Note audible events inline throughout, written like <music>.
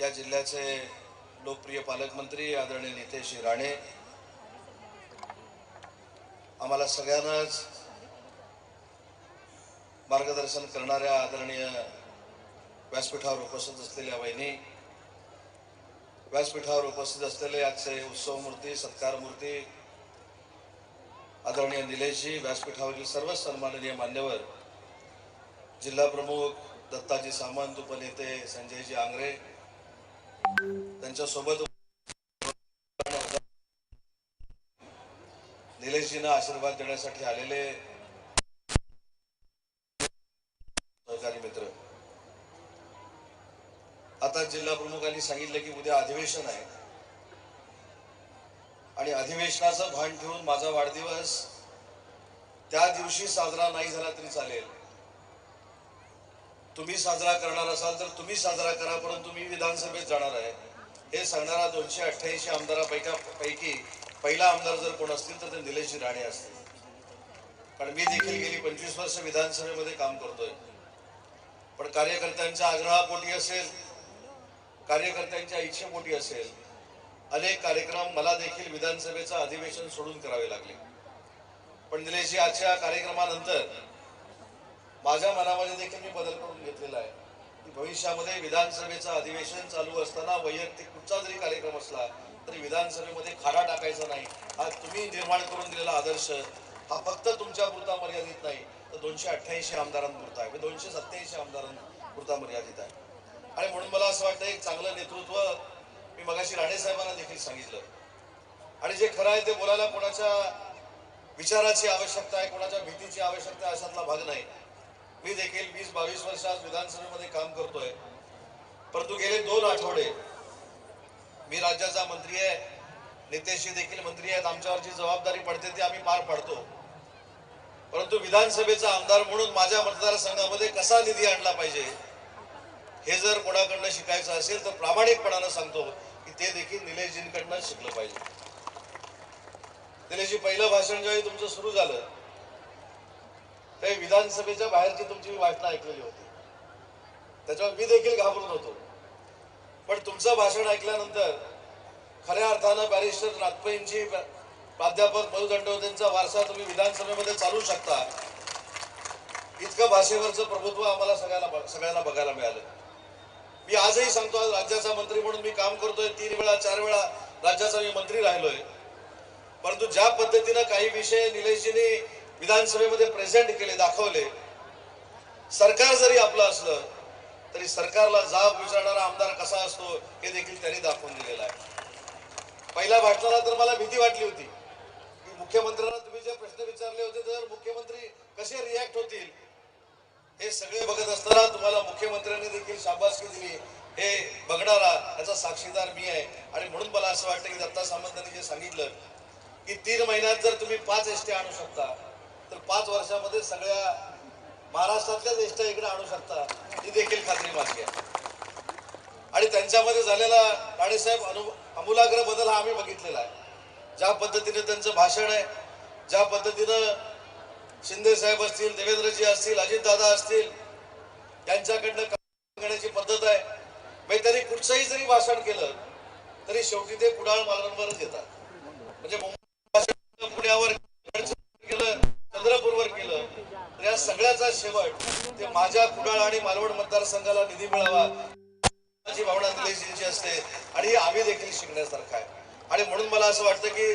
या जिल्ह्याचे लोकप्रिय पालकमंत्री आदरणीय नितेश राणे आम्हाला सगळ्यांनाच मार्गदर्शन करणाऱ्या आदरणीय व्यासपीठावर उपस्थित असलेल्या वहिनी व्यासपीठावर उपस्थित असलेले आजचे उत्सव मूर्ती सत्कार मूर्ती आदरणीय निलेशजी व्यासपीठावरील सर्व सन्माननीय मान्यवर जिल्हा प्रमुख दत्ताजी सामंत उपनेते संजयजी आंग्रे त्यांच्यासोबत निलेशजींना आशीर्वाद देण्यासाठी आलेले सहकारी मित्र. आता जिल्हा प्रमुखांनी सांगितलं की उद्या अधिवेशन आहे. आणि अधिवेशनाचं भान ठेवून माझा वाढदिवस त्या दिवशी साजरा नाही झाला तरी चालेल. तुम्ही साजरा करणार असाल तर तुम्ही साजरा करा परंतु मी विधानसभेत जाणार आहे. हे सांगणारा दोनशे अठ्ठ्याऐंशी आमदारापैका पैकी पहिला आमदार जर कोण असतील तर ते निलेश राणे असतील. कारण मी देखील गेली पंचवीस वर्ष विधानसभेमध्ये काम करतोय. पण कार्यकर्त्यांच्या आग्रहापोटी असेल कार्यकर्त्यांच्या इच्छेपोटी असेल अनेक कार्यक्रम मला देखील विधानसभेचं अधिवेशन सोडून करावे लागले. पण निलेशजी आजच्या कार्यक्रमानंतर माझ्या मनामध्ये देखील मी बदल करून घेतलेला आहे. भविष्यामध्ये विधानसभेचं अधिवेशन चालू असताना वैयक्तिक कुठचा जरी कार्यक्रम असला तरी विधानसभेमध्ये खाडा टाकायचा नाही. हा तुम्ही निर्माण करून दिलेला आदर्श हा फक्त तुमच्या पुरता मर्यादित नाही तर दोनशे अठ्ठ्याऐंशी आमदारांपुरता आहे. म्हणजे दोनशे सत्त्याऐंशी आमदारांपुरता मर्यादित आहे. आणि म्हणून मला असं वाटतं एक चांगलं नेतृत्व मी मगाशी राणेसाहेबांना देखील सांगितलं. आणि जे खरं आहे ते बोलायला कोणाच्या विचाराची आवश्यकता आहे कोणाच्या भीतीची आवश्यकता आहे अशातला भाग नाही. मी देखील वीस बावीस वर्ष आज विधानसभेमध्ये काम करतोय. परंतु गेले दोन आठवडे मी राज्याचा मंत्री आहे नितेशजी देखील मंत्री आहेत आमच्यावर जी जबाबदारी पडते ती आम्ही पार पाडतो. परंतु विधानसभेचा आमदार म्हणून माझ्या मतदारसंघामध्ये कसा निधी आणला पाहिजे हे जर कोणाकडनं शिकायचं असेल तर प्रामाणिकपणानं सांगतो की ते देखील निलेशजींकडनं शिकलं पाहिजे. निलेशजी पहिलं भाषण ज्यावेळी तुमचं सुरू झालं ते विधानसभेच्या बाहेरची तुमची मी भाषणं ऐकलेली होती. त्याच्यावर मी देखील घाबरून होतो. पण तुमचं भाषण ऐकल्यानंतर खऱ्या अर्थानं बॅरिस्टर नाथपैंची प्राध्यापक मधु दंडवतेंचा वारसा तुम्ही विधानसभेमध्ये चालू शकता. इतकं भाषेवरचं प्रभुत्व आम्हाला सगळ्यांना सगळ्यांना बघायला मिळालं. मी आजही सांगतो आज राज्याचा मंत्री म्हणून मी काम करतोय तीन वेळा चार वेळा राज्याचा मी मंत्री राहिलोय. परंतु ज्या पद्धतीनं काही विषय निलेशजीने विधानसभेमध्ये प्रेझेंट केले दाखवले. सरकार जरी आपलं असलं तरी सरकारला जाब विचारणारा आमदार कसा असतो हे देखील त्यांनी दाखवून दिलेलं आहे. पहिल्या भाषणाला तर मला भीती वाटली होती. की मुख्यमंत्र्यांना तुम्ही जे प्रश्न विचारले होते तर मुख्यमंत्री कसे रिॲक्ट होतील हे सगळे बघत असताना तुम्हाला मुख्यमंत्र्यांनी देखील शाबासकी दिली. हे बघणारा याचा साक्षीदार मी आहे. आणि म्हणून मला असं वाटतं की दत्ता सामंतांनी जे सांगितलं की तीन महिन्यात जर तुम्ही पाच एसटी आणू शकता तर पाच वर्षामध्ये सगळ्या महाराष्ट्रातल्याच एसट्या इकडे आणू शकता ही देखील खात्री माझी आहे. आणि त्यांच्यामध्ये झालेला राणेसाहेब अनु अमूलाग्र बदल हा आम्ही बघितलेला आहे. ज्या पद्धतीने त्यांचं भाषण आहे ज्या पद्धतीनं शिंदे साहेब असतील देवेंद्रजी असतील अजितदादा असतील यांच्याकडनं करण्याची पद्धत आहे. म्हणजे त्यांनी कुठचंही जरी भाषण केलं तरी शेवटी ते कुडाळ मालवणवरच येतात. म्हणजे मुंबई पुण्यावर केलं चंद्रपूरवर केलं तर या सगळ्याचा शेवट ते माझ्या कुडाळ आणि मालवण मतदारसंघाला निधी मिळावा माझी भावना निलेशजींची असते आणि हे आम्ही देखील शिकण्यासारखं आहे. आणि म्हणून मला असं वाटतं की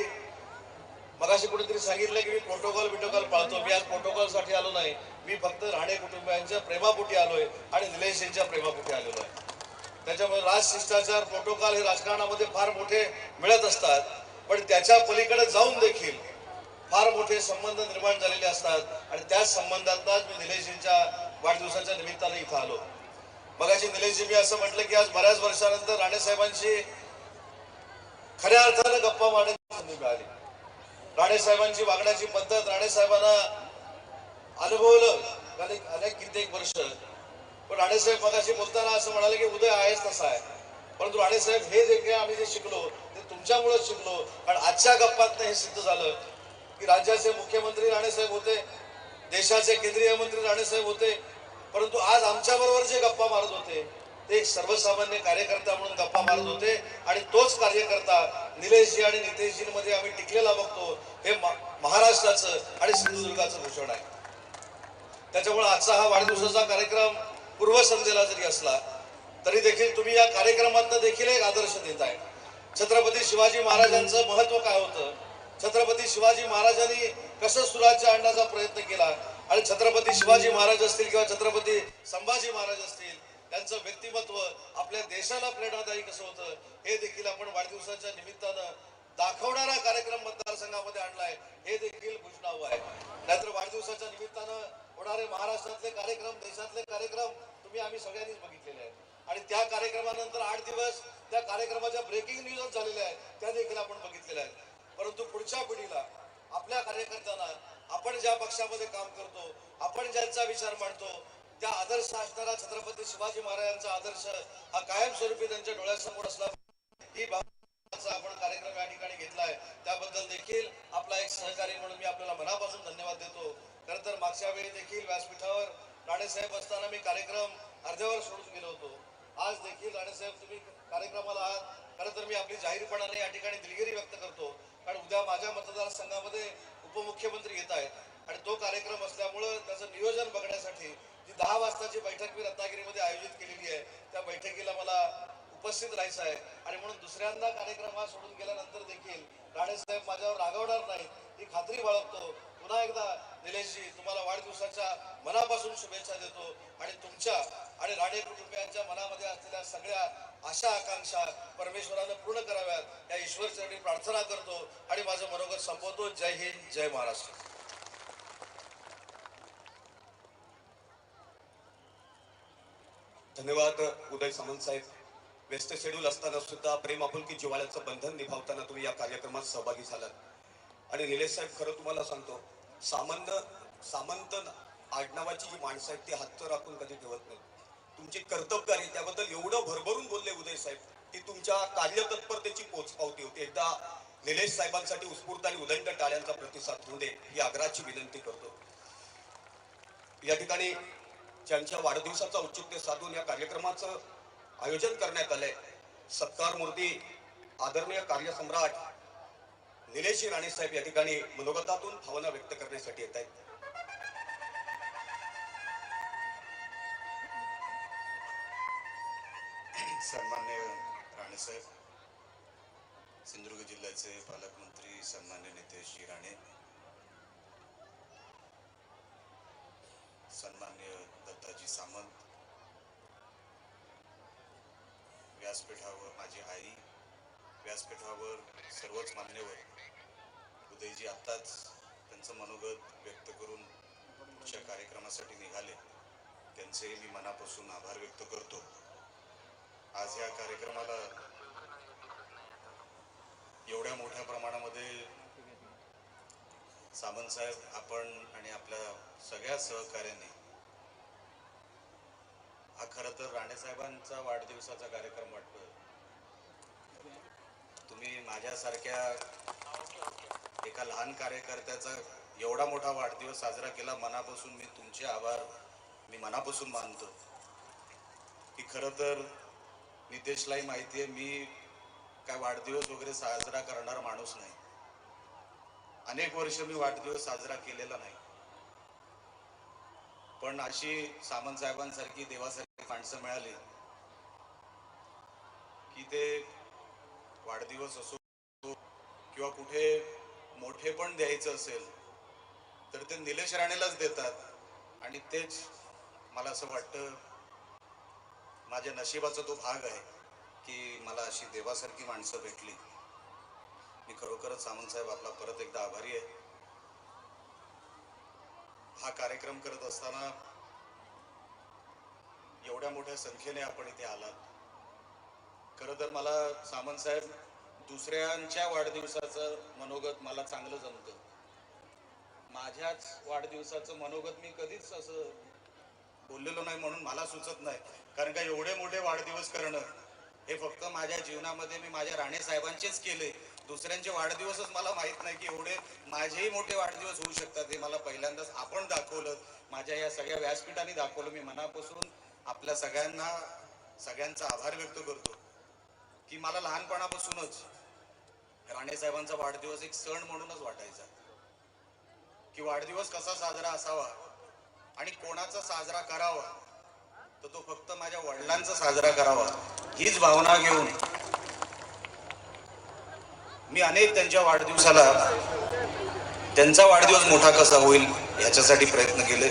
मगाशी कुठेतरी सांगितलं की मी प्रोटोकॉल बिटोकॉल पाळतो. मी आज प्रोटोकॉलसाठी आलो नाही. मी फक्त राणे कुटुंबियांच्या प्रेमापोटी आलोय आणि निलेशजींच्या प्रेमापोटी आलेलो आहे. त्याच्यामुळे राजशिष्टाचार प्रोटोकॉल हे राजकारणामध्ये फार मोठे मिळत असतात. पण त्याच्या पलीकडे जाऊन देखील फार मोठे संबंध निर्माण झालेले असतात. आणि त्याच संबंधातच मी निलेशजींच्या वाढदिवसाच्या निमित्तानं इथं आलो. मगाशी निलेशजी मी असं म्हटलं की आज बऱ्याच वर्षानंतर राणेसाहेबांशी खऱ्या अर्थानं गप्पा मारण्याची संधी मिळाली. राणेसाहेबांची वागण्याची पद्धत राणेसाहेबांना अनुभवलं. अनेक अनेक कित्येक वर्ष. पण राणेसाहेब मगाशी बोलताना असं म्हणाले की उदय आहेच तसा आहे. परंतु राणेसाहेब हे जे काही आम्ही जे शिकलो ते तुमच्यामुळेच शिकलो. कारण आजच्या गप्पात हे सिद्ध झालं. की राज्याचे मुख्यमंत्री राणेसाहेब होते देशाचे केंद्रीय मंत्री राणेसाहेब होते परंतु आज आमच्या बरोबर जे गप्पा मारत होते ते एक सर्वसामान्य कार्यकर्ता म्हणून गप्पा मारत होते आणि तोच कार्यकर्ता निलेशजी आणि नितेशजींमध्ये आम्ही टिकलेला बघतो हे महाराष्ट्राचं आणि सिंधुदुर्गाचं भूषण आहे. त्याच्यामुळे आजचा हा वाढदिवसाचा कार्यक्रम पूर्वसंध्येला जरी असला तरी देखील तुम्ही या कार्यक्रमातनं देखील एक आदर्श देत आहे. छत्रपती शिवाजी महाराजांचं महत्त्व काय होतं? छत्रपती शिवाजी महाराजांनी कसं सुराज्य आणण्याचा प्रयत्न केला? आणि छत्रपती शिवाजी महाराज असतील किंवा छत्रपती संभाजी महाराज असतील त्यांचं व्यक्तिमत्व आपल्या देशाला प्रेरणादायी कसं होतं हे देखील आपण वाढदिवसाच्या निमित्तानं दाखवणारा कार्यक्रम मतदारसंघामध्ये आणलाय हे देखील भूषणावं आहे. नाहीतर वाढदिवसाच्या निमित्तानं होणारे महाराष्ट्रातले कार्यक्रम देशातले कार्यक्रम तुम्ही आम्ही सगळ्यांनीच बघितलेले आहेत. आणि त्या कार्यक्रमानंतर आठ दिवस त्या कार्यक्रमाच्या ब्रेकिंग न्यूज झालेल्या आहेत त्या देखील आपण बघितलेल्या आहेत. परंतु पुढच्या पिढीला आपल्या कार्यकर्त्यांना आपण ज्या पक्षामध्ये काम करतो आपण ज्यांचा विचार मांडतो त्या आदर्श असणारा छत्रपती शिवाजी महाराजांचा आदर्श हा कायमस्वरूपी त्यांच्या डोळ्यासमोर असला ही आपण कार्यक्रम या ठिकाणी घेतलाय त्याबद्दल देखील आपला एक सहकारी म्हणून मी आपल्याला मनापासून धन्यवाद देतो. खरं तर मागच्या वेळी देखील व्यासपीठावर राणेसाहेब असताना मी कार्यक्रम अर्ध्यावर सोडून गेलो होतो. आज देखील राणेसाहेब तुम्ही कार्यक्रमाला आहात. खरं तर मी आपली जाहीरपणाने या ठिकाणी दिलगिरी व्यक्त करतो. कारण उद्या माझ्या मतदारसंघामध्ये उपमुख्यमंत्री येत आहेत. आणि तो कार्यक्रम असल्यामुळं त्याचं नियोजन बघण्यासाठी जी दहा वाजताची बैठक मी रत्नागिरीमध्ये आयोजित केलेली आहे त्या बैठकीला मला उपस्थित राहायचं आहे. आणि म्हणून दुसऱ्यांदा कार्यक्रम हा सोडून गेल्यानंतर देखील राणेसाहेब माझ्यावर रागवणार नाही ही खात्री बाळगतो. पुन्हा एकदा निलेशजी तुम्हाला वाढदिवसाच्या मनापासून शुभेच्छा देतो. आणि तुमच्या आणि राणे कुटुंबियांच्या मनामध्ये असलेल्या सगळ्या अशा आकांक्षा परमेश्वरानं पूर्ण कराव्यात. या ईश्वरचरणी प्रार्थना करतो आणि माझं मनोगत संपवतो. जय हिंद जय महाराष्ट्र. धन्यवाद उदय सामंत साहेब. व्यस्त शेड्यूल असताना सुद्धा प्रेम आपुलकी जिवाळ्याचं बंधन निभावताना तुम्ही या कार्यक्रमात सहभागी झालात. आणि निलेश साहेब खरं तुम्हाला सांगतो सामान्य सामंत आडनावाची जी माणसं आहेत ती हात राखून कधी ठेवत नाही तुमची कर्तबगारी त्याबद्दल त्यांच्या कार्यतत्परतेची पोच पावती होती. एकदा निलेश साहेबांसाठी उत्स्फूर्त आणि उदंड टाळ्यांचा प्रतिसाद होऊ दे ही आग्रहाची विनंती करतो. या ठिकाणी ज्यांच्या वाढदिवसाचं औचित्य साधून या कार्यक्रमाचं आयोजन करण्यात आलंय सत्कार मूर्ती आदरणीय कार्यसम्राट निलेश राणे साहेब या ठिकाणी मनोगतातून भावना व्यक्त करण्यासाठी येत आहेत. साहेब. सिंधुदुर्ग जिल्ह्याचे पालकमंत्री सन्मान्य नितेशजी राणे. सन्मान्य दत्ताजी सामंत. व्यासपीठावर माझी आई. व्यासपीठावर सर्वच मान्यवर. उदयजी आत्ताच त्यांचं मनोगत व्यक्त करून पुढच्या कार्यक्रमासाठी निघाले. त्यांचेही मी मनापासून आभार व्यक्त करतो. आज या कार्यक्रमाला एवढ्या मोठ्या प्रमाणामध्ये सामंतसाहेब आपण आणि आपल्या सगळ्या सहकार्याने हा खरं तर राणेसाहेबांचा वाढदिवसाचा कार्यक्रम वाटतोय. तुम्ही माझ्यासारख्या एका लहान कार्यकर्त्याचा एवढा मोठा वाढदिवस साजरा केला मनापासून मी तुमचे आभार मी मनापासून मानतो. की खरं तर नितेशलाही माहिती आहे मी काय वाढदिवस वगैरे साजरा करणार माणूस नाही. अनेक वर्ष मी वाढदिवस साजरा केलेला नाही. पण अशी सामंत साहेबांसारखी देवासारखी माणसं मिळाली की ते वाढदिवस असो किंवा कुठे मोठे पण द्यायचं असेल तर ते निलेश राणेलाच देतात. आणि तेच मला असं वाटतं माझ्या नशिबाचा तो भाग आहे. की मला अशी देवासारखी माणसं भेटली. मी खरोखरच सामंत साहेब आपला परत एकदा आभारी आहे. हा कार्यक्रम करत असताना एवढ्या मोठ्या संख्येने आपण इथे आलात. खरं तर मला सामंत साहेब दुसऱ्यांच्या वाढदिवसाचं मनोगत मला चांगलं जमतं. माझ्याच वाढदिवसाचं मनोगत मी कधीच असं बोललेलो नाही म्हणून मला सुचत नाही. कारण का एवढे मोठे वाढदिवस करणं हे फक्त माझ्या जीवनामध्ये मी माझ्या राणे साहेबांचेच केले दुसऱ्यांचे वाढदिवसच मला माहीत नाही की एवढे माझेही मोठे वाढदिवस होऊ शकतात हे मला पहिल्यांदाच आपण दाखवलं. माझ्या या सगळ्या व्यासपीठाने दाखवलं. मी मनापासून आपल्या सगळ्यांना सगळ्यांचा आभार व्यक्त करतो की मला लहानपणापासूनच राणे साहेबांचा वाढदिवस एक सण म्हणूनच वाटायचा. की वाढदिवस कसा साजरा असावा आणि कोणाचा साजरा करावा तर तो फक्त माझ्या वडिलांचा साजरा करावा. हीच भावना घेऊन मी अनेक त्यांच्या वाढदिवसाला त्यांचा वाढदिवस मोठा कसा होईल याच्यासाठी प्रयत्न केले.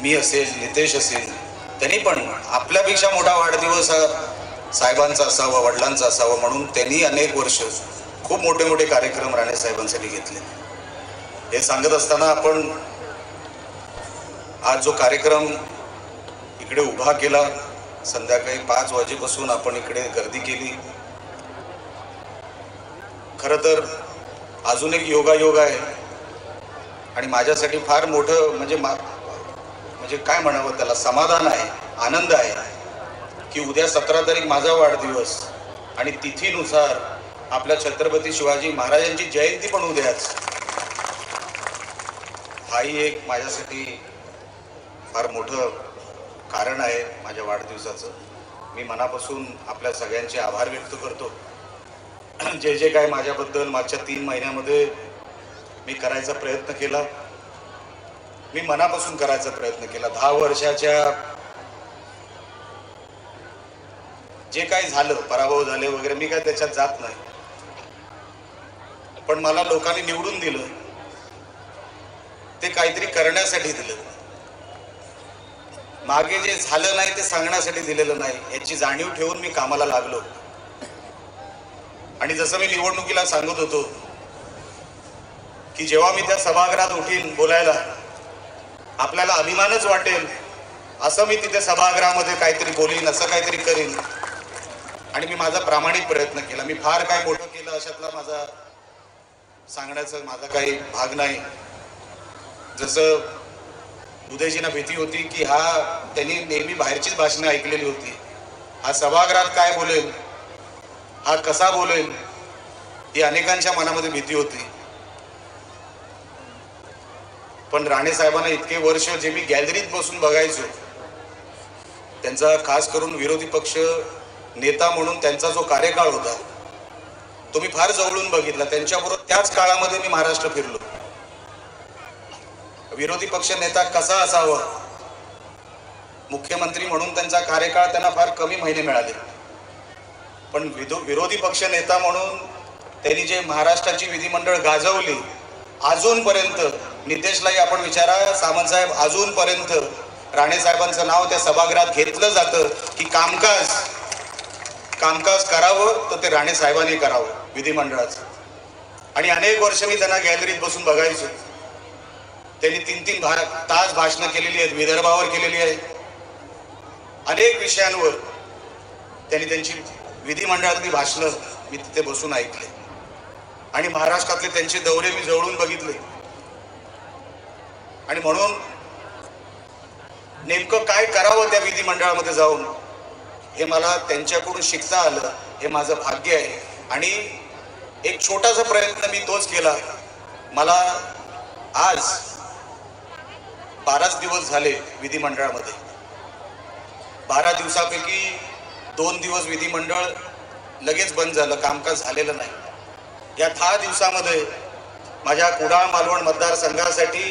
मी असेल नितेश असेल त्यांनी पण आपल्यापेक्षा मोठा वाढदिवस साहेबांचा असावा वडिलांचा असावा म्हणून त्यांनी अनेक वर्ष खूप मोठे मोठे कार्यक्रम राणे साहेबांसाठी घेतले. हे सांगत असताना आपण आज जो कार्यक्रम इकडे उभा केला. संध्याकाळी पाच वाजेपासून आपण इकडे गर्दी केली. खर तर अजून एक योगायोग आहे. आणि माझ्यासाठी फार मोठं म्हणजे मा म्हणजे काय म्हणावं त्याला? समाधान आहे आनंद आहे की उद्या सतरा तारीख माझा वाढदिवस. आणि तिथीनुसार आपल्या छत्रपती शिवाजी महाराजांची जयंती पण उद्याच. हाही एक माझ्यासाठी फार मोठं कारण आहे माझ्या वाढदिवसाचं. मी मनापासून आपल्या सगळ्यांचे आभार व्यक्त करतो. <clears throat> जे जे काय माझ्याबद्दल मागच्या तीन महिन्यामध्ये मी करायचा प्रयत्न केला मी मनापासून करायचा प्रयत्न केला. दहा वर्षाच्या जे काही झालं पराभव झाले वगैरे मी काय त्याच्यात जात नाही. पण मला लोकांनी निवडून दिलं. ते काहीतरी करण्यासाठी दिलं. मागे जे झालं नाही ते सांगण्यासाठी दिलेलं नाही. याची जाणीव ठेवून मी कामाला लागलो. आणि जसं मी निवडणुकीला सांगत होतो की जेव्हा मी त्या सभागृहात उठीन बोलायला आपल्याला अभिमानच वाटेल असं मी तिथे सभागृहामध्ये काहीतरी बोलीन असं काहीतरी करीन. आणि मी माझा प्रामाणिक प्रयत्न केला. मी फार काय मोठं केलं अशातला माझा सांगण्याचा माझा काही भाग नाही. जसं उदयजींना भीती होती की हा त्यांनी नेहमी बाहेरचीच भाषणं ऐकलेली होती. हा सभागृहात काय बोलेल? हा कसा बोलेल? ही अनेकांच्या मनामध्ये भीती होती. पण राणे साहेबांना इतके वर्ष जे मी गॅलरीत बसून बघायचो त्यांचा खास करून विरोधी पक्ष नेता म्हणून त्यांचा जो कार्यकाळ होता तो मी फार जवळून बघितला. त्यांच्याबरोबर त्याच काळामध्ये मी महाराष्ट्र फिरलो. विरोधी पक्ष नेता कसा असावा? मुख्यमंत्री म्हणून त्यांचा कार्यकाळ त्यांना फार कमी महिने मिळाले. पण विरोधी पक्ष नेता म्हणून त्यांनी जे महाराष्ट्राची विधिमंडळ गाजवली अजूनपर्यंत नितेशलाही आपण विचारा सामंतसाहेब अजूनपर्यंत राणे साहेबांचं नाव त्या सभागृहात घेतलं जातं की कामकाज कामकाज करावं तर ते राणे साहेबांनी करावं विधिमंडळाचं. आणि अनेक वर्ष मी त्यांना गॅलरीत बसून बघायचो. त्यांनी तीन तीन तास भाषणं केलेली आहेत विदर्भावर केलेली आहेत अनेक विषयांवर त्यांनी त्यांची विधिमंडळातली भाषणं मी तिथे बसून ऐकले. आणि महाराष्ट्रातले त्यांचे दौरे मी जवळून बघितले. आणि म्हणून नेमकं काय करावं त्या विधिमंडळामध्ये जाऊन हे मला त्यांच्याकडून शिकता आलं हे माझं भाग्य आहे. आणि एक छोटासा प्रयत्न मी तोच केला. मला आज बाराच दिवस झाले विधिमंडळामध्ये. बारा दिवसापैकी दोन दिवस विधिमंडळ लगेच बंद झालं कामकाज झालेलं नाही. या दहा दिवसामध्ये माझ्या कुडाळ मालवण मतदारसंघासाठी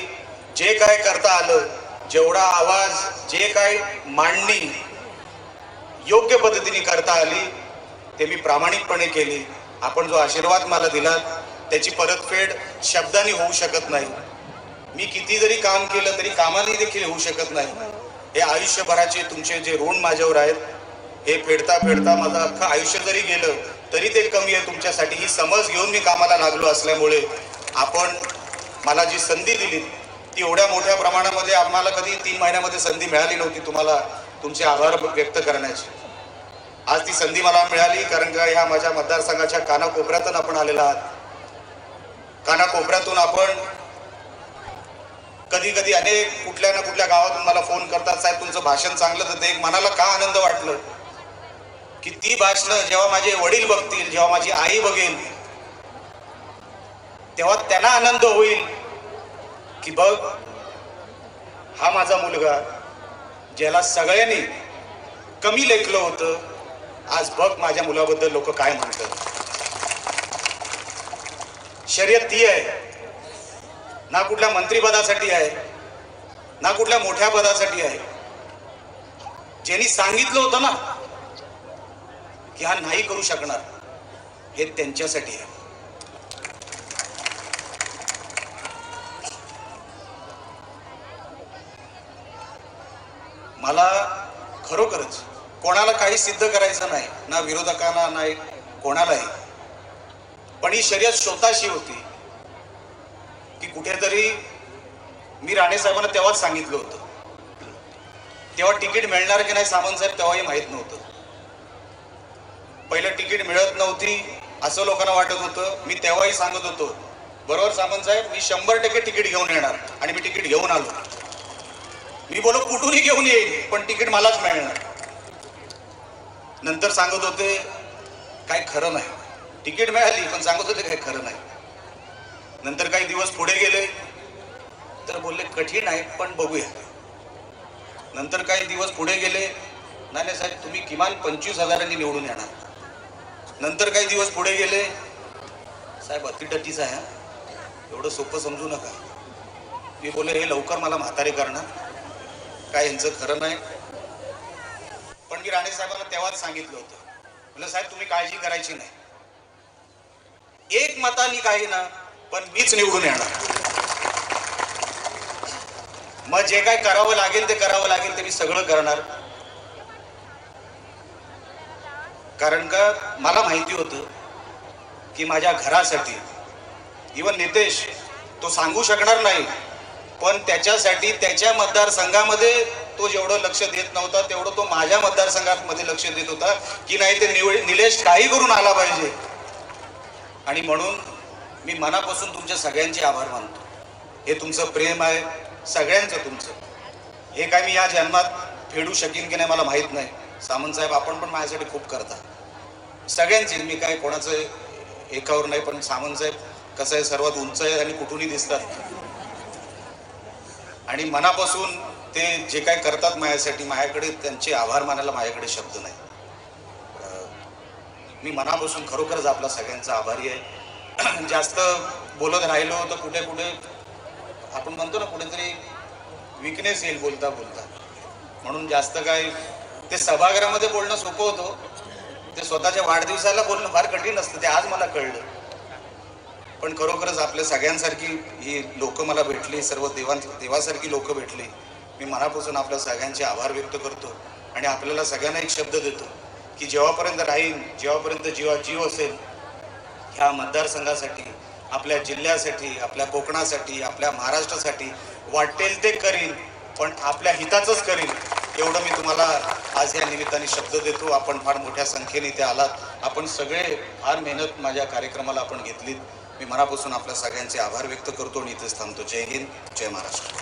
जे काय करता आलं जेवढा आवाज जे काय मांडणी योग्य पद्धतीने करता आली ते मी प्रामाणिकपणे केली. आपण जो आशीर्वाद मला दिला त्याची परतफेड शब्दांनी होऊ शकत नाही. मी किती जरी काम केलं तरी कामाने देखील होऊ शकत नाही. हे आयुष्यभराचे तुमचे जे ऋण माझ्यावर आहेत हे फेडता फेडता माझं अख्खं आयुष्य जरी गेलं तरी ते कमी आहे तुमच्यासाठी. ही समज घेऊन मी कामाला लागलो असल्यामुळे आपण मला जी संधी दिली ती एवढ्या मोठ्या प्रमाणामध्ये आम्हाला कधी तीन महिन्यामध्ये संधी मिळाली नव्हती तुम्हाला तुमचे आभार व्यक्त करण्याची. आज ती संधी मला मिळाली कारण का ह्या माझ्या मतदारसंघाच्या कानाकोपऱ्यातून आपण आलेला आहात. कानाकोपऱ्यातून आपण कधी कधी अनेक कुठल्या ना कुठल्या गावातून मला फोन करतात साहेब तुमचं भाषण चांगलं तर ते मनाला का आनंद वाटलं? की ती भाषणं जेव्हा माझे वडील बघतील जेव्हा माझी आई बघेल तेव्हा त्यांना आनंद होईल की बघ हा माझा मुलगा ज्याला सगळ्यांनी कमी लेखलं होतं आज बघ माझ्या मुलाबद्दल लोक काय म्हणतात. शर्यत ती आहे. ना कुठल्या मंत्रीपदासाठी आहे ना कुठल्या मोठ्या पदासाठी आहे. ज्यांनी सांगितलं होतं ना की हा नाही करू शकणार हे त्यांच्यासाठी आहे. मला खरोखरच कोणाला काही सिद्ध करायचं नाही ना विरोधकांना नाही कोणालाही. पण ही शर्यत स्वतःशी होती. कुठेतरी मी राणे साहेबांना तेव्हाच सांगितलं होतं. तेव्हा तिकीट मिळणार की नाही सामंत साहेब तेव्हाही माहीत नव्हतं. पहिलं तिकीट मिळत नव्हती असं लोकांना वाटत होतं. मी तेव्हाही सांगत होतो बरोबर सामंत साहेब मी शंभर टक्के तिकीट घेऊन येणार आणि मी तिकीट घेऊन आलो. मी बोलो कुठूनही घेऊन येईल पण तिकीट मलाच मिळणार. नंतर सांगत होते काय खरं नाही. तिकीट मिळाली पण सांगत होते काय खरं नाही. नंतर काही दिवस पुढे गेले तर बोलले कठीण आहे पण बघूया. नंतर काही दिवस पुढे गेले नाही साहेब तुम्ही किमान पंचवीस हजारांनी निवडून येणार. नंतर काही दिवस पुढे गेले साहेब अतिटटीच आहे एवढं सोपं समजू नका. मी बोले हे लवकर मला म्हातारे करणार. काय यांचं खरं नाही. पण मी राणे साहेबांना तेव्हाच सांगितलं होतं. म्हणलं साहेब तुम्ही काळजी करायची नाही. एक मतानी काही ना पण मीच निवडून येणार. मग जे काय करावं लागेल ते करावं लागेल ते मी सगळं करणार. कारण का मला माहिती होतं की माझ्या घरासाठी इवन नितेश तो सांगू शकणार नाही पण त्याच्यासाठी त्याच्या मतदारसंघामध्ये तो जेवढं लक्ष देत नव्हता तेवढं तो माझ्या मतदारसंघात मध्ये लक्ष देत होता की नाही ते निवड निलेश काही करून आला पाहिजे. आणि म्हणून मी मनापासून तुमच्या सगळ्यांचे आभार मानतो. हे तुमचं प्रेम आहे सगळ्यांचं तुमचं. हे काय मी या जन्मात फेडू शकेन की नाही मला माहीत नाही. सामंत साहेब आपण पण माझ्यासाठी खूप करता. सगळ्यांचे मी काय कोणाचं एकावर नाही पण सामंत साहेब कसं आहे सर्वात उंच आहे आणि कुठूनही दिसतात. आणि मनापासून ते जे काय करतात माझ्यासाठी माझ्याकडे त्यांचे आभार मानायला माझ्याकडे शब्द नाही. मी मनापासून खरोखरच आपला सगळ्यांचा आभारी आहे. जास्त बोलत राहिलो तर कुठे कुठे आपण म्हणतो ना कुठेतरी विकनेस येईल बोलता बोलता. म्हणून जास्त काय ते सभागृहामध्ये बोलणं सोपं होतं. ते स्वतःच्या वाढदिवसाला बोलणं फार कठीण असतं ते आज मला कळलं. पण खरोखरच आपल्या सगळ्यांसारखी ही लोक मला भेटली सर्व देवां देवासारखी लोक भेटली. मी मनापासून आपल्या सगळ्यांचे आभार व्यक्त करतो आणि आपल्याला सगळ्यांना एक शब्द देतो की जेव्हापर्यंत राहीन जेव्हापर्यंत जीवा जीव असेल ह्या मतदारसंघासाठी आपल्या जिल्ह्यासाठी आपल्या कोकणासाठी आपल्या महाराष्ट्रासाठी वाटेल ते करीन पण आपल्या हिताचंच करीन एवढं मी तुम्हाला आज या निमित्ताने शब्द देतो. आपण फार मोठ्या संख्येने इथे आलात. आपण सगळे फार मेहनत माझ्या कार्यक्रमाला आपण घेतलीत. मी मनापासून आपल्या सगळ्यांचे आभार व्यक्त करतो आणि इथेच थांबतो. जय हिंद जय महाराष्ट्र.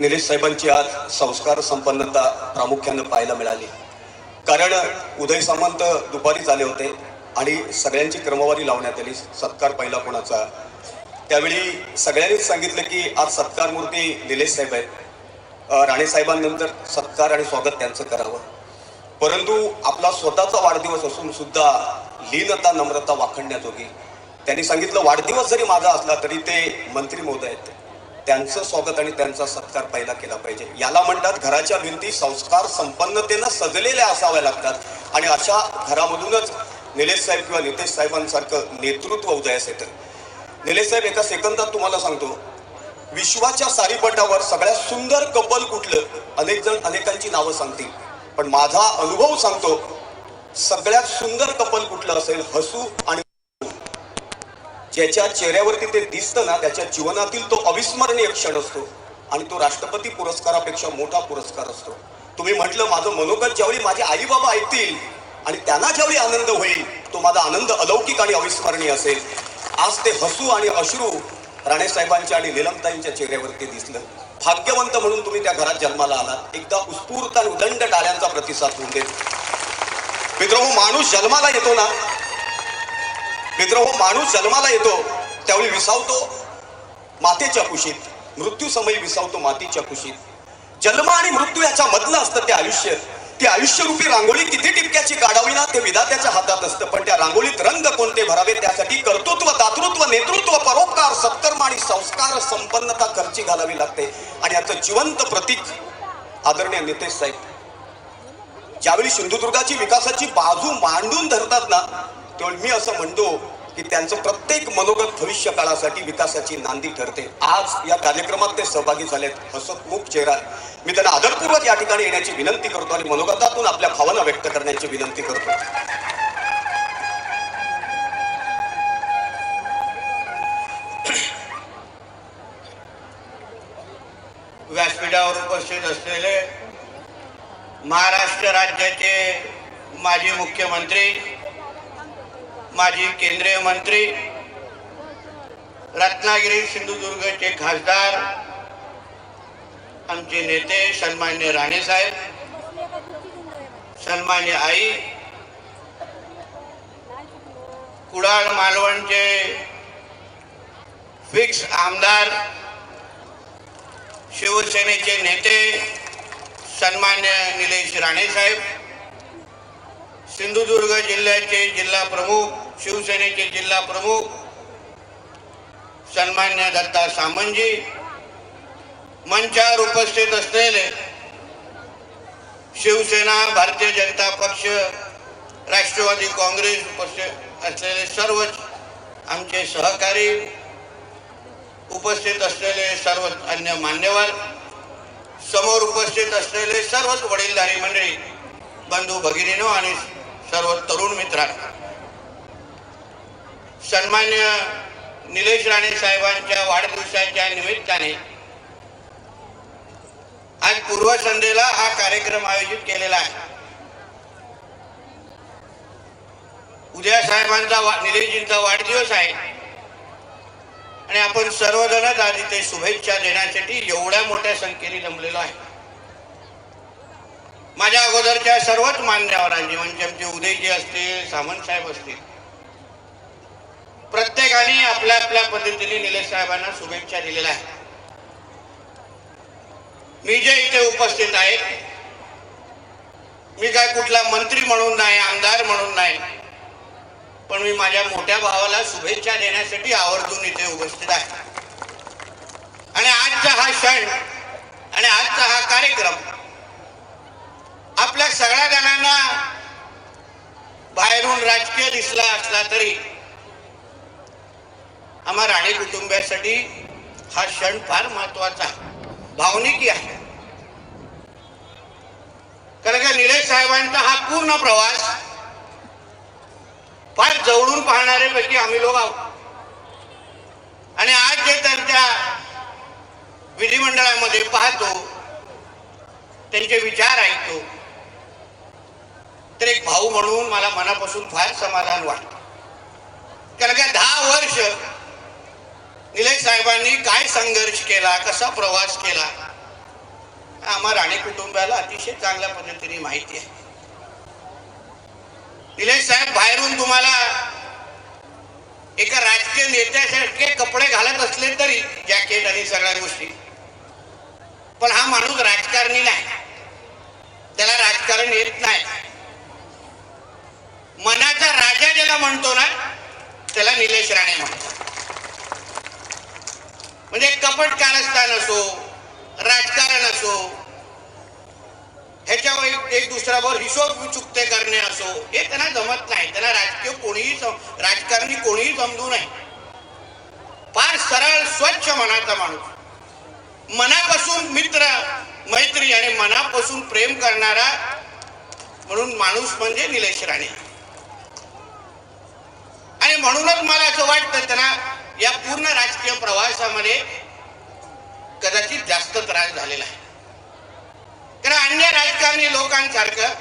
निलेश साहेबांची आज संस्कार संपन्नता प्रामुख्यानं पाहायला मिळाली. कारण उदय सामंत दुपारीच आले होते आणि सगळ्यांची क्रमवारी लावण्यात आली. सत्कार पहिला कोणाचा? त्यावेळी सगळ्यांनीच सांगितलं की आज सत्कार मूर्ती निलेश साहेब आहेत. अं, राणे साहेबांनंतर सत्कार आणि स्वागत त्यांचं करावं. परंतु आपला स्वतःचा वाढदिवस असून सुद्धा लीनता नम्रता वाखडण्याजोगी. त्यांनी सांगितलं वाढदिवस जरी माझा असला तरी ते मंत्री महोदय आहेत. त्यांचं स्वागत आणि त्यांचा सत्कार पहिला केला पाहिजे. याला म्हणतात घराच्या भिंती संस्कार संपन्नतेनं सजलेल्या असाव्या लागतात. आणि अशा घरामधूनच निलेश साहेब किंवा नितेश साहेबांसारखं नेतृत्व उदयास येतं. निलेश साहेब एका सेकंदात तुम्हाला सांगतो. विश्वाच्या सारीपटावर सगळ्यात सुंदर कपल कुठलं? अनेक जण अनेकांची नावं सांगतील. पण माझा अनुभव सांगतो सगळ्यात सुंदर कपल कुठलं असेल? हसू आणि ज्याच्या चेहऱ्यावरती ते दिसतं ना त्याच्या जीवनातील तो अविस्मरणीय क्षण असतो. आणि तो राष्ट्रपती पुरस्कारापेक्षा मोठा पुरस्कार असतो. तुम्ही म्हटलं माझं मनोगत ज्यावेळी माझे आई बाबा ऐकतील आणि त्यांना ज्यावेळी आनंद होईल तो माझा आनंद अलौकिक आणि अविस्मरणीय असेल. आज ते हसू आणि अश्रू राणेसाहेबांच्या आणि निलमताईंच्या चेहऱ्यावरती दिसलं. भाग्यवंत म्हणून तुम्ही त्या घरात जन्माला आलात. एकदा उत्स्फूर्त आणि उदंड टाळ्यांचा प्रतिसाद होऊन देत. मित्र माणूस जन्माला येतो ना मित्र हो माणूस जन्माला येतो त्यावेळी विसावतो मातेच्या कुशीत. मृत्यूसमयी विसावतो मातीच्या कुशीत. जन्म आणि मृत्यू याच्या मधलं असतं ते आयुष्य. ती आयुष्यरूपी रांगोळी किती टिपक्याची काढावी ना ते विधात्याच्या हातात असतं. पण त्या रांगोळीत रंग कोणते भरावे त्यासाठी कर्तृत्व दातृत्व नेतृत्व परोपकार सत्कर्म आणि संस्कार संपन्नता खर्ची घालावी लागते. आणि याचं जिवंत प्रतीक आदरणीय नितेश साहेब. ज्यावेळी सिंधुदुर्गाची विकासाची बाजू मांडून धरतात ना त्यावेळी मी असं म्हणतो की त्यांचं प्रत्येक मनोगत भविष्य काळासाठी विकासाची नांदी ठरते. आज या कार्यक्रमात ते सहभागी झालेत हसतमुख चेहरा. मी त्यांना आदरपूर्वक या ठिकाणी येण्याची विनंती करतो आणि मनोगतातून आपल्या भावना व्यक्त करण्याची विनंती करतो. व्यासपीठावर उपस्थित असलेले महाराष्ट्र राज्याचे माजी मुख्यमंत्री माजी केंद्रीय मंत्री रत्नागिरी सिंधुदुर्गचे खासदार आमचे नेते सन्मान्य राणेसाहेब सन्मान्य आई कुडाळ मालवणचे फिक्स आमदार शिवसेनेचे नेते सन्मान्य निलेश राणे साहेब सिंधुदुर्ग जिल्ह्याचे जिल्हा प्रमुख शिवसेनेचे जिल्हा प्रमुख सन्मान्य दत्ता सामंतजी मंचावर उपस्थित असलेले शिवसेना भारतीय जनता पक्ष राष्ट्रवादी काँग्रेस उपस्थित असलेले सर्वच आमचे सहकारी उपस्थित असलेले सर्व अन्य मान्यवर समोर उपस्थित असलेले सर्वच वडीलधारी मंडळी बंधू भगिनीनो आणि सर्व तरुण मित्रांनो सन्मान्य निलेश राणे साहेबांच्या वाढदिवसाच्या निमित्ताने आज पूर्वसंध्येला हा कार्यक्रम आयोजित केलेला आहे. उद्या साहेबांचा निलेशजींचा वाढदिवस आहे. आणि आपण सर्वजणच आज इथे शुभेच्छा देण्यासाठी एवढ्या मोठ्या संख्येने जमलेलो आहे. माझ्या अगोदरच्या सर्वच मान्यवरांनी म्हणजे आमचे उदयजी असतील सामंत साहेब असतील. प्रत्येकाने आपल्या आपल्या पद्धतीने निलेश साहेबांना शुभेच्छा दिलेल्या आहेत. मी जे इथे उपस्थित आहे मी काय कुठला मंत्री म्हणून नाही आमदार म्हणून नाही पण मी माझ्या मोठ्या भावाला शुभेच्छा देण्यासाठी आवर्जून इथे उपस्थित आहे. आणि आजचा हा क्षण आणि आजचा हा कार्यक्रम आपल्या सगळ्या जणांना बाहेरून राजकीय दिसला असला तरी आम्हा राणे कुटुंबियासाठी हा क्षण फार महत्त्वाचा भावनिकी आहे. कारण का निलेश साहेबांचा हा पूर्ण प्रवास फार जवळून पाहणारे पैकी आम्ही लोक आहोत. आणि आज जे त्यांच्या विधिमंडळामध्ये पाहतो त्यांचे विचार ऐकतो तर एक भाऊ म्हणून मला मनापासून फार समाधान वाटतं. कारण का दहा वर्ष निलेश साहेबांनी काय संघर्ष केला कसा प्रवास केला आम्हा राणे कुटुंबाला अतिशय चांगल्या पद्धतीने माहिती आहे. निलेश साहेब बाहेरून तुम्हाला एका राजकीय नेत्यासारखे कपडे घालत असले तरी जॅकेट आणि सगळ्या गोष्टी. पण हा माणूस राजकारणी नाही. त्याला राजकारण येत नाही. मनाचा राजा ज्याला म्हणतो ना त्याला निलेश राणे म्हणतात. म्हणजे कपट कारस्थान असो राजकारण असो ह्याच्यावर एक- एक दुसऱ्यावर हिशोब चुकते करणे असो हे त्यांना जमत नाही. त्यांना राजकीय कोणीही राजकारणी कोणीही समजू नये. फार सरळ स्वच्छ मनाचा माणूस. मनापासून मित्र मैत्री आणि मनापासून प्रेम करणारा म्हणून माणूस म्हणजे निलेश राणे. म्हणूनच मला असं वाटतं त्यांना या पूर्ण राजकीय प्रवासामध्ये कदाचित जास्त त्रास झालेला आहे. कारण अन्य राजकारणी लोकांसारखं